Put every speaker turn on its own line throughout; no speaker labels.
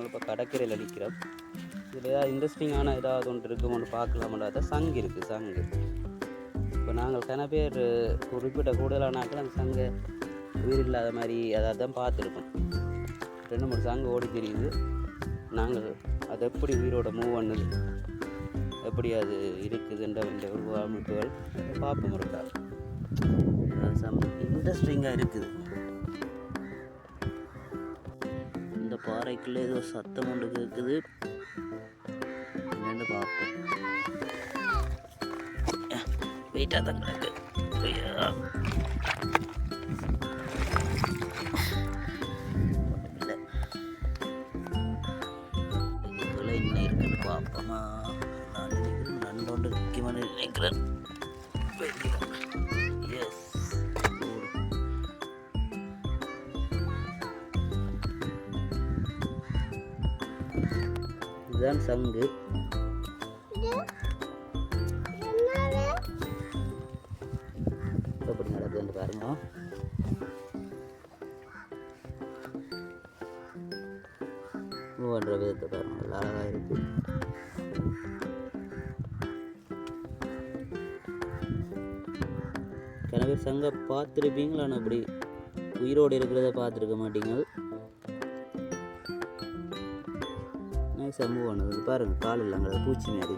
நாங்கள் இப்போ கடற்கரையில் நிற்கிறோம். இதில் ஏதாவது இன்ட்ரெஸ்டிங்கான ஏதாவது ஒன்று இருக்குமோன்னு பார்க்கலாமன்றத சங்கு இருக்குது சங்கு. இப்போ நாங்கள் கன பேர் குறிப்பிட்ட கூடுதலான நாட்கள் அந்த சங்கை உயிர் இல்லாத மாதிரி அதாவது தான் பார்த்துருக்கோம். ரெண்டு மூணு சங்கு ஓடி தெரியுது. நாங்கள் அது எப்படி உயிரோட மூவ் பண்ணுது எப்படி அது இருக்குதுன்ற இந்த உருவ அமைப்புகள் பார்ப்போம் இருக்கா இன்ட்ரெஸ்டிங்காக இருக்குது. பாறைக்குள்ளே ஏதோ சத்தம் ஒன்று கேட்குது. என்னென்னு பார்ப்போம். வெயிட்டாக தான் கிடக்கு. ஐயா. ஒண்ணுமில்ல. பார்ப்போமா. நான் நினைக்கிறேன் நண்டோண்டு முக்கியமான நினைக்கிறேன். இதுதான் சங்கு. எப்படி நடக்குதுன்னு பாருங்க. மூவன்ற விதத்தை பாருங்க. அழகாக இருக்கு. கனவே சங்க பார்த்துருப்பீங்களா? நான் அப்படி உயிரோடு இருக்கிறத பார்த்துருக்க மாட்டீங்க. நைஸாக மூவ் ஆனது இது கால் இல்லைங்க பூச்சி மாதிரி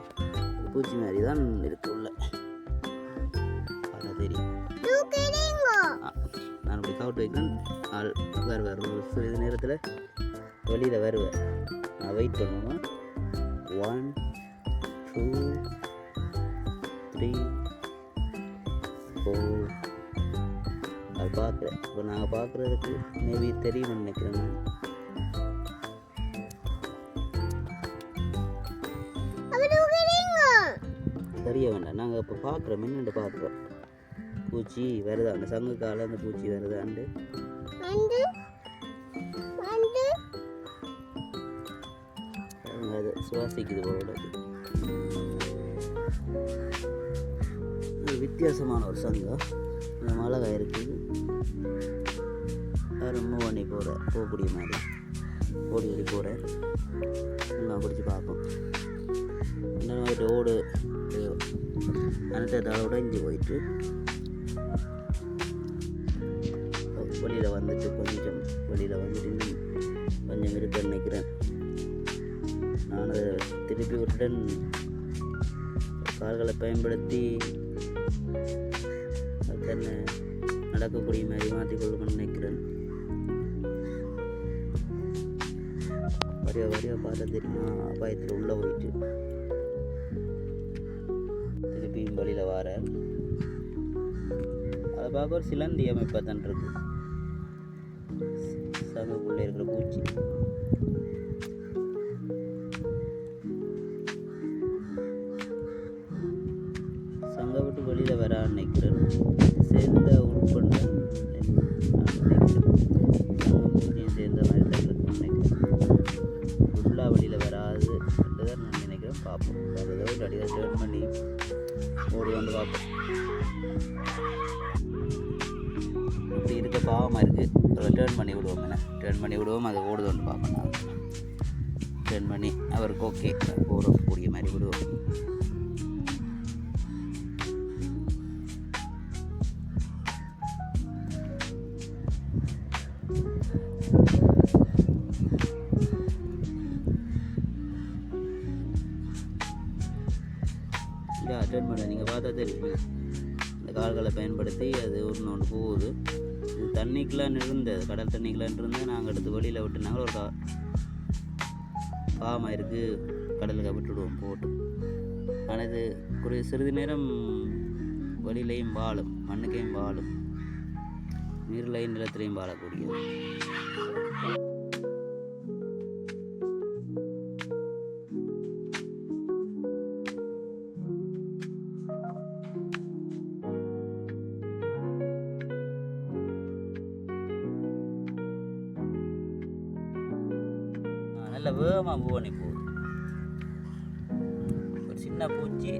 பூச்சி மாதிரி தான் இருக்கு உள்ள. பார்த்தா தெரியும். நான் இப்படி கவுட் வைக்கிறேன். ஆள் வருவார். ஒரு சிறிது நேரத்தில் வெளியில் வருவேன் நான் வெயிட் பண்ணுவேன் ஒன் டூ த்ரீ ஃபோர் அது பார்க்குறேன். இப்போ நாங்கள் பார்க்குறதுக்கு மேபி தெரியும்னு நினைக்கிறேன். நான் தெரிய வேண்டாம். நாங்கள் இப்போ பார்க்குறோம் என்னென்று பார்க்குறோம் பூச்சி வருதா? அந்த சங்கு கால அந்த பூச்சி வருதாண்டு அது சுவாசிக்குது போல வித்தியாசமான ஒரு சங்கம் இந்த மிளகா இருக்குது ரொம்ப பண்ணி போகிற போகக்கூடிய மாதிரி. ஓடி ஓடி போகிறேன் நான் குடிச்சு பார்ப்போம் இன்னொரு மாதிரி ஓடு அனத்ததால் உடைஞ்சு போயிட்டு வெளியில் வந்துட்டு கொஞ்சம் வெளியில் வந்துட்டு இன்னும் கொஞ்சம் இருக்குன்னு நினைக்கிறேன். நான் அதை திருப்பி விட்டுடன் கால்களை பயன்படுத்தி அதுக்கு நடக்கக்கூடிய மாதிரி மாற்றிக்கொள்ளணும்னு நினைக்கிறேன். வரைய வரைய பார்த்தா தெரியுமா. அபாயத்தில் உள்ளே போயிட்டு. திருப்பியும் வழியில் வர. அதை பார்க்க ஒரு சிலந்தி அமைப்பாக தான் இருக்கு. சங்குக்குள்ளே இருக்கிற பூச்சி. சங்க விட்டு வெளியில் வர நினைக்கிறேன் சேர்ந்த உட்பட வந்து பார்ப்போம் இப்படி இருக்க பாவமாக இருக்குது டேர்ன் பண்ணி விடுவோம் என்ன? டேர்ன் பண்ணி விடுவோம் அது ஓடுதோன்னு பார்ப்போம். நான் டேர்ன் பண்ணி அவருக்கு ஓகே போகக்கூடிய மாதிரி விடுவோம். தெரியும் இந்த கால்களை பயன்படுத்தி அது ஒன்று ஒன்று போகுது. இது தண்ணிக்கெலாம் இருந்தது கடல் தண்ணிக்கெலாம் இருந்து நாங்கள் எடுத்து வெளியில் விட்டுனாங்க. ஒரு கா பாவமாக இருக்குது கடலுக்கு விட்டுடுவோம். போட்டு. ஆனால் இது ஒரு சிறிது நேரம் வெளியிலையும் வாழும். மண்ணுக்கையும் வாழும். நீர்லையும் நிலத்திலையும் வாழக்கூடியது. நல்ல வேகமாக பூவணி போகுது ஒரு சின்ன பூச்சி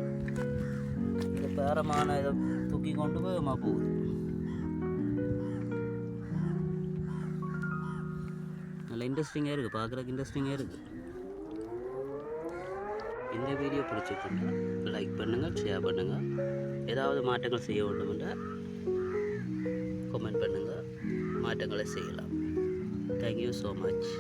இது பேரமான இதை தூக்கி கொண்டு வேகமாக போகுது நல்ல இன்ட்ரெஸ்டிங்காக இருக்குது பார்க்குறதுக்கு இன்ட்ரெஸ்டிங்காக இருக்குது இந்த வீடியோ பிடிச்சிருக்குன்னா லைக் பண்ணுங்கள் ஷேர் பண்ணுங்கள் ஏதாவது மாற்றங்கள் செய்ய வேண்டுமென்றால் கமெண்ட் பண்ணுங்கள் மாற்றங்களை செய்யலாம். Thank you so much